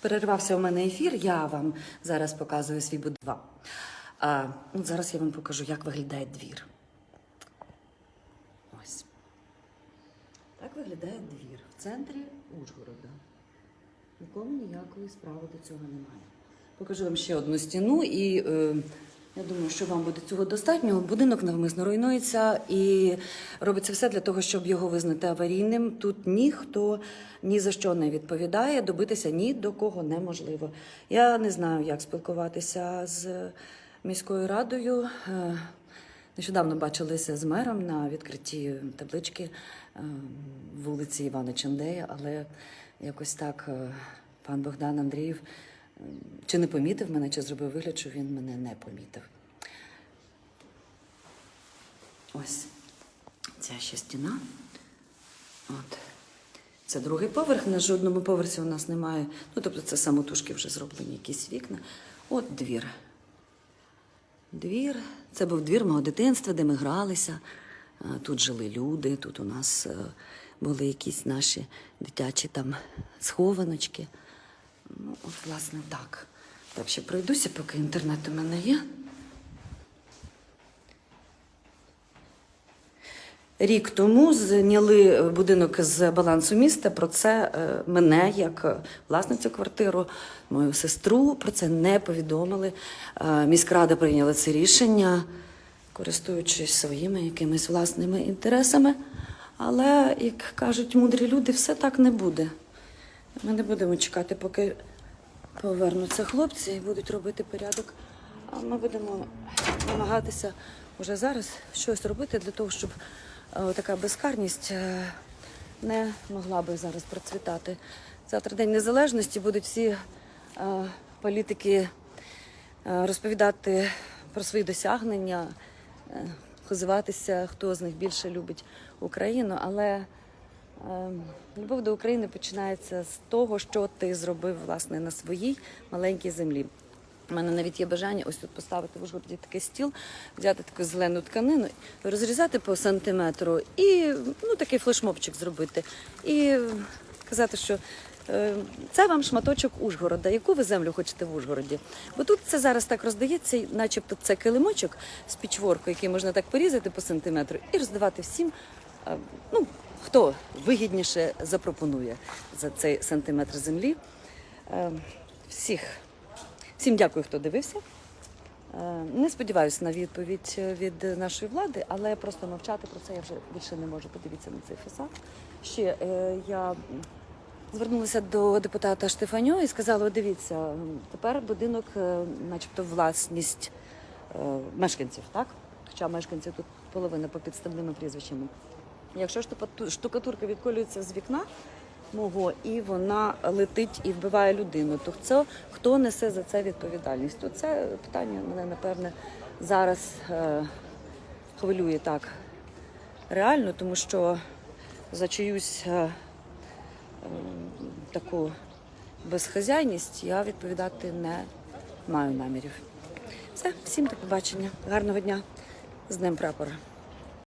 Перервався у мене ефір, я вам зараз показую свій будва. А, ну, зараз я вам покажу, як виглядає двір. Ось. Так виглядає двір в центрі Ужгорода. Нікому ніякої справи до цього немає. Покажу вам ще одну стіну, і е, я думаю, що вам буде цього достатньо. Будинок навмисно руйнується і робиться все для того, щоб його визнати аварійним. Тут ніхто ні за що не відповідає, добитися ні до кого неможливо. Я не знаю, як спілкуватися з міською радою. Е, Нещодавно бачилися з мером на відкритті таблички е, вулиці Івана Чандея, але якось так е, пан Богдан Андріїв чи не помітив мене, чи зробив вигляд, що він мене не помітив. Ось ця ще стіна. От. Це другий поверх. На жодному поверсі у нас немає. Ну, тобто це самотужки вже зроблені якісь вікна. От двір. Двір. Це був двір мого дитинства, де ми гралися. Тут жили люди, тут у нас е, були якісь наші дитячі там схованочки. Власне, так. Так, ще пройдуся, поки інтернет у мене є. Рік тому зняли будинок з балансу міста. Про це е, мене, як е, власницю квартиру, мою сестру, про це не повідомили. Е, Міськрада прийняла це рішення, користуючись своїми якимись власними інтересами. Але, як кажуть мудрі люди, все так не буде. Ми не будемо чекати, поки повернуться хлопці і будуть робити порядок. А ми будемо намагатися вже зараз щось робити для того, щоб е, така безкарність е, не могла би зараз процвітати. Завтра День Незалежності будуть всі е, політики розповідати про свої досягнення, хизуватися, хто з них більше любить Україну. Але Любов до України починається з того, що ти зробив власне на своїй маленькій землі. У мене навіть є бажання ось тут поставити в Ужгороді такий стіл, взяти таку зелену тканину, розрізати по сантиметру і ну, такий флешмобчик зробити. І казати, що е, це вам шматочок Ужгорода. Яку ви землю хочете в Ужгороді? Бо тут це зараз так роздається, начебто це килимочок з пічворку, який можна так порізати по сантиметру і роздавати всім. е, Ну, хто вигідніше запропонує за цей сантиметр землі. Е, Всіх, всім дякую, хто дивився. Е, Не сподіваюся на відповідь від нашої влади, але просто мовчати про це я вже більше не можу. Подивіться на цей фасад. Ще е, я звернулася до депутата Штефаньо і сказала: дивіться, тепер будинок, е, начебто, власність е, мешканців, так? Хоча мешканці тут половина по підставними прізвищами. Якщо штукату- штукатурка відколюється з вікна мого і вона летить і вбиває людину, то це хто несе за це відповідальність? То це питання мене напевне зараз е, хвилює так реально, тому що за чиюсь е, е, таку безхазяйність я відповідати не маю намірів. Все, всім до побачення. Гарного дня з Днем прапора.